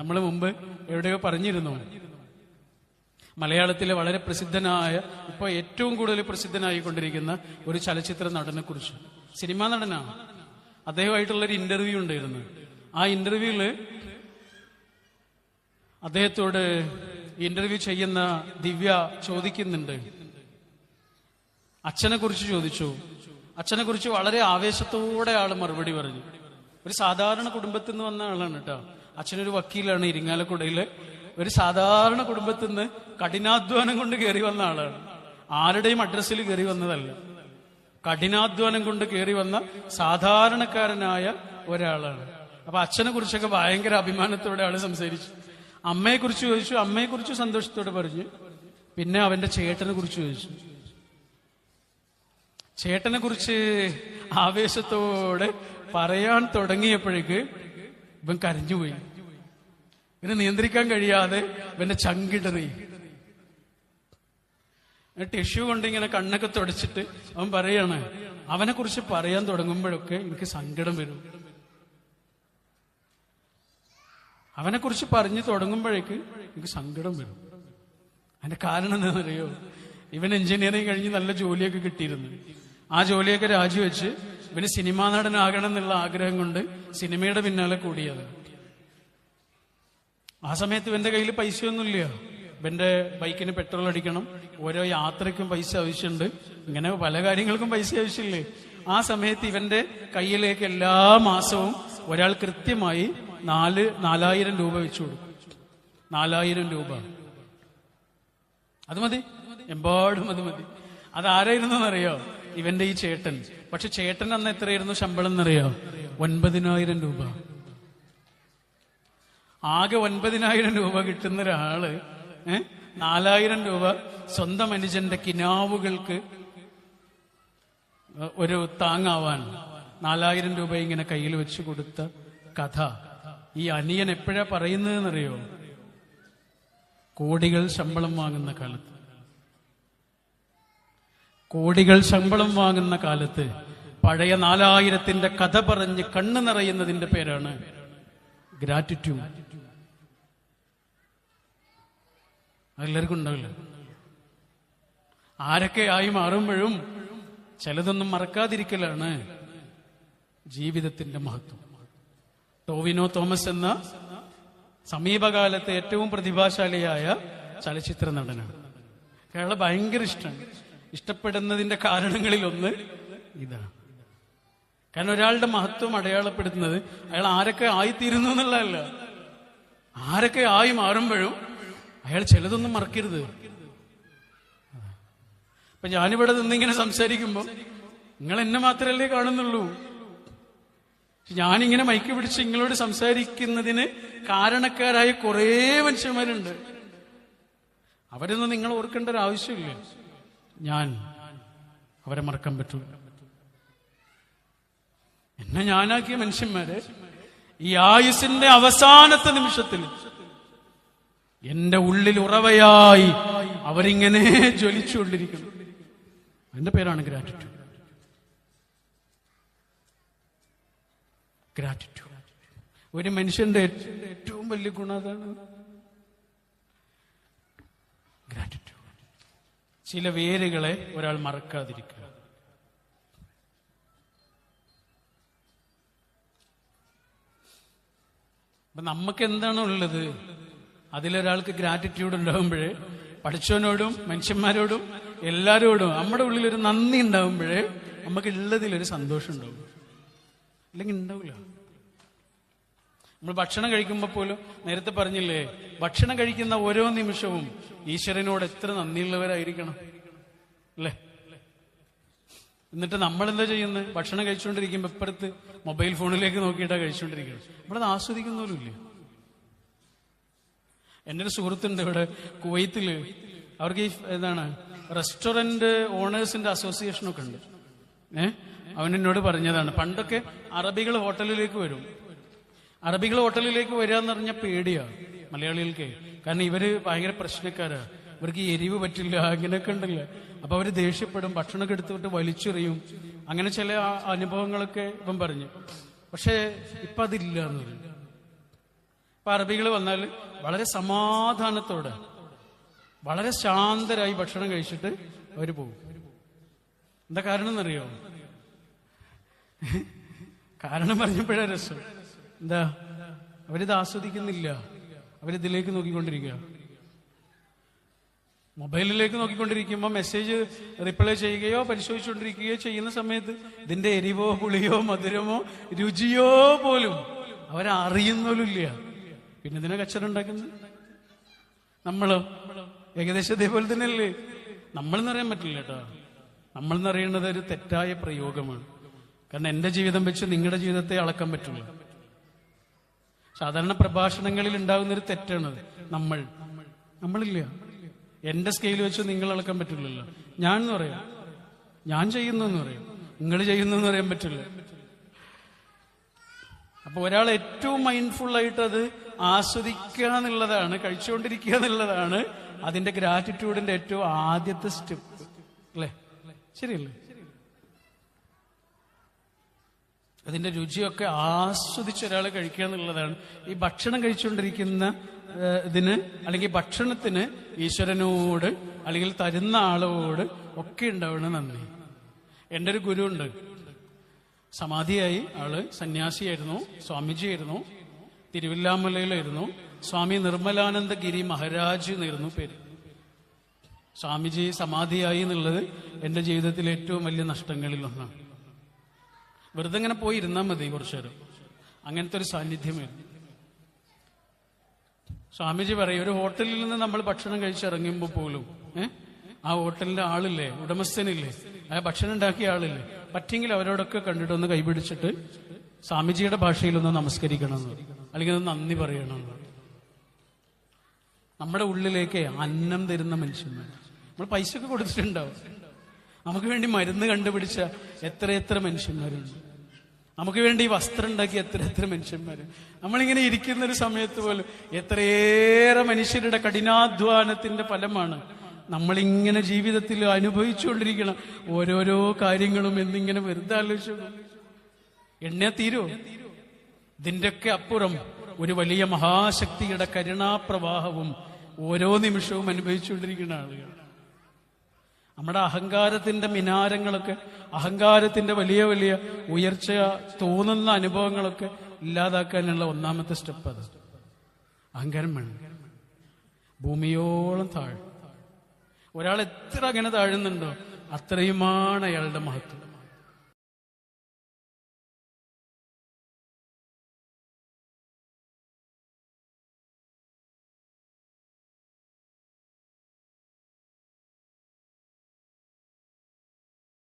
നമ്മൾ മുമ്പ് എവിടെയോ പറഞ്ഞിരുന്നു. മലയാളത്തിലെ വളരെ പ്രസിദ്ധനായ ഇപ്പോൾ ഏറ്റവും കൂടുതൽ പ്രസിദ്ധനായിക്കൊണ്ടിരിക്കുന്ന ഒരു ചലച്ചിത്ര നടനെ കുറിച്ച് സിനിമാ നടനാണ് അദ്ദേഹമായിട്ടുള്ളൊരു ഇന്റർവ്യൂ ഉണ്ടായിരുന്നു. ആ ഇന്റർവ്യൂൽ അദ്ദേഹത്തോട് ഇന്റർവ്യൂ ചെയ്യുന്ന ദിവ്യ ചോദിക്കുന്നുണ്ട്. അച്ഛനെ കുറിച്ച് ചോദിച്ചു. അച്ഛനെ കുറിച്ച് വളരെ ആവേശത്തോടെ ആൾ മറുപടി പറഞ്ഞു. ഒരു സാധാരണ കുടുംബത്തിൽ നിന്ന് വന്ന ആളാണ് കേട്ടോ. അച്ഛനൊരു വക്കീലാണ് ഇരിങ്ങാലക്കുടയിൽ. ഒരു സാധാരണ കുടുംബത്തിൽ നിന്ന് കഠിനാധ്വാനം കൊണ്ട് കയറി വന്ന ആളാണ്. ആരുടെയും അഡ്രസ്സിൽ കയറി വന്നതല്ല. കഠിനാധ്വാനം കൊണ്ട് കയറി വന്ന സാധാരണക്കാരനായ ഒരാളാണ്. അപ്പൊ അച്ഛനെ കുറിച്ചൊക്കെ ഭയങ്കര അഭിമാനത്തോടെ ആൾ സംസാരിച്ചു. അമ്മയെ കുറിച്ച് ചോദിച്ചു. അമ്മയെ കുറിച്ച് സന്തോഷത്തോടെ പറഞ്ഞു. പിന്നെ അവന്റെ ചേട്ടനെ കുറിച്ച് ചോദിച്ചു. ചേട്ടനെ കുറിച്ച് ആവേശത്തോടെ പറയാൻ തുടങ്ങിയപ്പോഴേക്ക് ഇവൻ കരഞ്ഞുപോയി. ഇവനെ നിയന്ത്രിക്കാൻ കഴിയാതെ പിന്നെ ചങ്കിട്ട് നീ. ടിഷ്യൂ കൊണ്ട് ഇങ്ങനെ കണ്ണൊക്കെ തുടച്ചിട്ട് അവൻ പറയാണ് അവനെ കുറിച്ച് പറയാൻ തുടങ്ങുമ്പോഴൊക്കെ എനിക്ക് സങ്കടം വരും. അവനെ കുറിച്ച് പറഞ്ഞു തുടങ്ങുമ്പോഴേക്ക് എനിക്ക് സങ്കടം വരും. അതിന്റെ കാരണം എന്താണെന്നറിയോ? ഇവൻ എഞ്ചിനീയറിംഗ് കഴിഞ്ഞ് നല്ല ജോലിയൊക്കെ കിട്ടിയിരുന്നു. ആ ജോലിയൊക്കെ രാജിവെച്ച് ഇവന് സിനിമാ നടനാകണം എന്നുള്ള ആഗ്രഹം കൊണ്ട് സിനിമയുടെ പിന്നാലെ കൂടിയത് ആ സമയത്ത് ഇവന്റെ കയ്യിൽ പൈസയൊന്നുമില്ല. ഇവന്റെ ബൈക്കിന് പെട്രോൾ അടിക്കണം. ഓരോ യാത്രയ്ക്കും പൈസ ആവശ്യമുണ്ട്. ഇങ്ങനെ പല കാര്യങ്ങൾക്കും പൈസ ആവശ്യമില്ലേ? ആ സമയത്ത് ഇവന്റെ കയ്യിലേക്ക് എല്ലാ മാസവും ഒരാൾ കൃത്യമായി നാല് നാലായിരം രൂപ വെച്ചു കൊടുക്കും. നാലായിരം രൂപ. അത് മതി. എമ്പാടും അത് മതി. അതാരായിരുന്നു എന്നറിയോ ഇവന്റെ ഈ ചേട്ടൻ. പക്ഷെ ചേട്ടൻ അന്ന് എത്രയായിരുന്നു ശമ്പളം എന്നറിയോ? ഒൻപതിനായിരം രൂപ. ആകെ ഒൻപതിനായിരം രൂപ കിട്ടുന്ന ഒരാൾ ഏ? നാലായിരം രൂപ സ്വന്തം അനുജന്റെ കിനാവുകൾക്ക് ഒരു താങ്ങാവാൻ നാലായിരം രൂപ ഇങ്ങനെ കയ്യിൽ വെച്ച് കൊടുത്ത കഥ. ഈ അനിയൻ എപ്പോഴാ പറയുന്നതെന്നറിയോ? കോടികൾ ശമ്പളം വാങ്ങുന്ന കാലത്ത്. കോടികൾ ശമ്പളം വാങ്ങുന്ന കാലത്ത് പഴയ നാലായിരത്തിന്റെ കഥ പറഞ്ഞ് കണ്ണു നിറയുന്നതിന്റെ പേരാണ് ഗ്രാറ്റിറ്റ്യൂഡ് എല്ലാവർക്കും ഉണ്ടാവില്ല. ആരൊക്കെ ആയി മാറുമ്പോഴും ചിലതൊന്നും മറക്കാതിരിക്കലാണ് ജീവിതത്തിന്റെ മഹത്വം. ടോവിനോ തോമസ് എന്ന സമീപകാലത്തെ ഏറ്റവും പ്രതിഭാശാലിയായ ചലച്ചിത്ര നടനാണ്. അയാളെ ഭയങ്കര ഇഷ്ടമാണ് ഇഷ്ടപ്പെടുന്നതിന്റെ കാരണങ്ങളിൽ ഒന്ന് ഇതാണ്. കാരണം ഒരാളുടെ മഹത്വം അടയാളപ്പെടുത്തുന്നത് അയാൾ ആരൊക്കെ ആയിത്തീരുന്നു എന്നുള്ളതല്ല. ആരൊക്കെ ആയി മാറുമ്പോഴും അയാൾ ചിലതൊന്നും മറക്കരുത്. അപ്പൊ ഞാനിവിടെ നിന്നിങ്ങനെ സംസാരിക്കുമ്പോൾ നിങ്ങൾ എന്നെ മാത്രമല്ലേ കാണുന്നുള്ളൂ. ഞാനിങ്ങനെ മൈക്ക് പിടിച്ച് നിങ്ങളോട് സംസാരിക്കുന്നതിന് കാരണക്കാരായ കുറേ മനുഷ്യന്മാരുണ്ട്. അവരൊന്നും നിങ്ങൾ ഓർക്കേണ്ട ഒരു ആവശ്യമില്ല. ഞാൻ അവരെ മറക്കാൻ പറ്റൂല. എന്നെ ഞാനാക്കിയ മനുഷ്യന്മാരെ ഈ ആയുസിന്റെ അവസാനത്തെ നിമിഷത്തിൽ എന്റെ ഉള്ളിൽ ഉറവയായി അവരിങ്ങനെ ജ്വലിച്ചുകൊണ്ടിരിക്കുന്നു. അതിന്റെ പേരാണ് ഗ്രാറ്റിറ്റ്യൂഡ്. ഗ്രാറ്റിറ്റ്യൂഡ്. ഒരു മനുഷ്യന്റെ ഏറ്റവും വലിയ ഗുണം അതാണ് ഗ്രാറ്റിറ്റ്യൂഡ്. ചില വേരുകളെ ഒരാൾ മറക്കാതിരിക്കുക. അപ്പൊ നമുക്ക് എന്താണ് ഉള്ളത്? അതിലൊരാൾക്ക് ഗ്രാറ്റിറ്റ്യൂഡ് ഉണ്ടാകുമ്പോഴേ പഠിച്ചവനോടും മനുഷ്യന്മാരോടും എല്ലാരോടും നമ്മുടെ ഉള്ളിൽ ഒരു നന്ദി ഉണ്ടാകുമ്പോഴേ നമുക്ക് ഉള്ളതിലൊരു സന്തോഷം ഉണ്ടാവും. അല്ലെങ്കിൽ ഉണ്ടാവില്ല നമ്മൾ ഭക്ഷണം കഴിക്കുമ്പോൾ പോലും നേരത്തെ പറഞ്ഞില്ലേ ഭക്ഷണം കഴിക്കുന്ന ഓരോ നിമിഷവും ഈശ്വരനോട് എത്ര നന്ദിയുള്ളവരായിരിക്കണം. അല്ലേ? എന്നിട്ട് നമ്മൾ എന്താ ചെയ്യുന്നത്? ഭക്ഷണം കഴിച്ചുകൊണ്ടിരിക്കുമ്പോൾ ഇപ്പുറത്ത് മൊബൈൽ ഫോണിലേക്ക് നോക്കിയിട്ടാണ് കഴിച്ചുകൊണ്ടിരിക്കുന്നത്. നമ്മളത് ആസ്വദിക്കുന്നവരുമില്ല എന്റെ ഒരു സുഹൃത്തുണ്ട് ഇവിടെ കുവൈത്തിൽ അവർക്ക് ഈ എന്താണ് റെസ്റ്റോറന്റ് ഓണേഴ്സിന്റെ അസോസിയേഷനൊക്കെ ഉണ്ട്. ഏ? അവൻ എന്നോട് പറഞ്ഞതാണ് പണ്ടൊക്കെ അറബികൾ ഹോട്ടലിലേക്ക് വരും. അറബികൾ ഹോട്ടലിലേക്ക് വരിക എന്ന് പറഞ്ഞാൽ പേടിയാണ് മലയാളികൾക്ക്. കാരണം ഇവർ ഭയങ്കര പ്രശ്നക്കാരാ. ഇവർക്ക് എരിവ് പറ്റില്ല അങ്ങനെയൊക്കെ ഉണ്ടല്ലോ. അപ്പൊ അവർ ദേഷ്യപ്പെടും ഭക്ഷണമൊക്കെ എടുത്തിട്ട് വലിച്ചെറിയും. അങ്ങനെ ചില അനുഭവങ്ങളൊക്കെ ഇവൻ പറഞ്ഞു. പക്ഷേ ഇപ്പൊ അതില്ല എന്ന് പറഞ്ഞു. ഇപ്പൊ അറബികൾ വന്നാൽ വളരെ സമാധാനത്തോടെ വളരെ ശാന്തരായി ഭക്ഷണം കഴിച്ചിട്ട് അവർ പോകും. എന്താ കാരണം എന്നറിയോ? കാരണം പറഞ്ഞപ്പോഴാ രസം. എന്താ? അവരിത് ആസ്വദിക്കുന്നില്ല. അവരിതിലേക്ക് നോക്കിക്കൊണ്ടിരിക്കുക. മൊബൈലിലേക്ക് നോക്കിക്കൊണ്ടിരിക്കുമ്പോൾ മെസ്സേജ് റിപ്ലൈ ചെയ്യുകയോ പരിശോധിച്ചുകൊണ്ടിരിക്കുകയോ ചെയ്യുന്ന സമയത്ത് ഇതിന്റെ എരിവോ പുളിയോ മധുരമോ രുചിയോ പോലും അവരറിയുന്നില്ല പിന്നെ ഇതിനെ കച്ചറ ഉണ്ടാക്കുന്നത്? നമ്മളോ ഏകദേശം ഇതേപോലെ തന്നെയല്ലേ? നമ്മൾ എന്നറിയാൻ പറ്റില്ല കേട്ടോ. നമ്മൾ എന്നറിയേണ്ടത് ഒരു തെറ്റായ പ്രയോഗമാണ്. കാരണം എന്റെ ജീവിതം വെച്ച് നിങ്ങളുടെ ജീവിതത്തെ അളക്കാൻ പറ്റില്ല. സാധാരണ പ്രഭാഷണങ്ങളിൽ ഉണ്ടാകുന്ന ഒരു തെറ്റാണത്. നമ്മൾ നമ്മളില്ല. എന്റെ സ്കെയിൽ വെച്ച് നിങ്ങൾ അളക്കാൻ പറ്റില്ലല്ലോ. ഞാൻ എന്ന് പറയാം. ഞാൻ ചെയ്യുന്നു പറയും. നിങ്ങൾ ചെയ്യുന്നു എന്ന് പറയാൻ പറ്റില്ല. അപ്പൊ ഒരാൾ ഏറ്റവും മൈൻഡ്ഫുൾ ആയിട്ട് അത് ആസ്വദിക്കുക എന്നുള്ളതാണ് കഴിച്ചുകൊണ്ടിരിക്കുക എന്നുള്ളതാണ് അതിന്റെ ഗ്രാറ്റിറ്റ്യൂഡിന്റെ ഏറ്റവും ആദ്യത്തെ സ്റ്റെപ്പ് അല്ലേ? ശരിയല്ലേ? അതിന്റെ രുചിയൊക്കെ ആസ്വദിച്ച് ഒരാൾ കഴിക്കുക എന്നുള്ളതാണ്. ഈ ഭക്ഷണം കഴിച്ചുകൊണ്ടിരിക്കുന്ന ഇതിന് അല്ലെങ്കിൽ ഭക്ഷണത്തിന് ഈശ്വരനോട് അല്ലെങ്കിൽ തരുന്ന ആളോട് ഒക്കെ ഉണ്ടാവണ നന്ദി. എന്റെ ഒരു ഗുരുണ്ട് സമാധിയായി ആൾ സന്യാസിയായിരുന്നു സ്വാമിജിയായിരുന്നു തിരുവില്ലാമലയിലായിരുന്നു. സ്വാമി നിർമ്മലാനന്ദ ഗിരി മഹാരാജ് എന്നായിരുന്നു പേര്. സ്വാമിജി സമാധിയായി എന്നുള്ളത് എന്റെ ജീവിതത്തിലെ ഏറ്റവും വലിയ നഷ്ടങ്ങളിൽ ഒന്നാണ്. വെറുതെ ഇങ്ങനെ പോയി ഇരുന്നാൽ മതി കുറച്ചു നേരം. അങ്ങനത്തെ ഒരു സാന്നിധ്യമായിരുന്നു സ്വാമിജി പറയും ഒരു ഹോട്ടലിൽ നിന്ന് നമ്മൾ ഭക്ഷണം കഴിച്ചിറങ്ങുമ്പോൾ പോലും ഏഹ് ആ ഹോട്ടലിന്റെ ആളില്ലേ ഉടമസ്ഥനില്ലേ ആ ഭക്ഷണം ഉണ്ടാക്കിയ ആളില്ലേ പറ്റെങ്കിൽ അവരോടൊക്കെ കണ്ടിട്ട് ഒന്ന് കൈപിടിച്ചിട്ട് സ്വാമിജിയുടെ ഭാഷയിൽ ഒന്ന് നമസ്കരിക്കണം എന്ന്. അല്ലെങ്കിൽ ഒന്ന് നന്ദി പറയണം എന്ന്. നമ്മുടെ ഉള്ളിലേക്ക് അന്നം തരുന്ന മനുഷ്യന്മാർ. നമ്മൾ പൈസ ഒക്കെ കൊടുത്തിട്ടുണ്ടാവും. നമുക്ക് വേണ്ടി മരുന്ന് കണ്ടുപിടിച്ച എത്ര എത്ര മനുഷ്യന്മാരുണ്ട്. നമുക്ക് വേണ്ടി ഈ വസ്ത്രം ഉണ്ടാക്കി എത്ര എത്ര മനുഷ്യന്മാര്. നമ്മളിങ്ങനെ ഇരിക്കുന്ന ഒരു സമയത്ത് പോലും എത്രയേറെ മനുഷ്യരുടെ കഠിനാധ്വാനത്തിന്റെ ഫലമാണ് നമ്മളിങ്ങനെ ജീവിതത്തിൽ അനുഭവിച്ചുകൊണ്ടിരിക്കണം ഓരോരോ കാര്യങ്ങളും എന്നിങ്ങനെ വെറുതെ ആലോചിച്ചു എണ്ണ തീരോ? ഇതിന്റെയൊക്കെ അപ്പുറം ഒരു വലിയ മഹാശക്തിയുടെ കരുണാപ്രവാഹവും ഓരോ നിമിഷവും അനുഭവിച്ചുകൊണ്ടിരിക്കുന്ന ആളുകൾ നമ്മുടെ അഹങ്കാരത്തിന്റെ മിനാരങ്ങളൊക്കെ അഹങ്കാരത്തിന്റെ വലിയ വലിയ ഉയർച്ച തോന്നുന്ന അനുഭവങ്ങളൊക്കെ ഇല്ലാതാക്കാനുള്ള ഒന്നാമത്തെ സ്റ്റെപ്പ് അത്. അഹങ്കാരം വേണം. ഭൂമിയോളം താഴ്. ഒരാൾ എത്ര അങ്ങനെ താഴുന്നുണ്ടോ അത്രയുമാണ് അയാളുടെ മഹത്വം.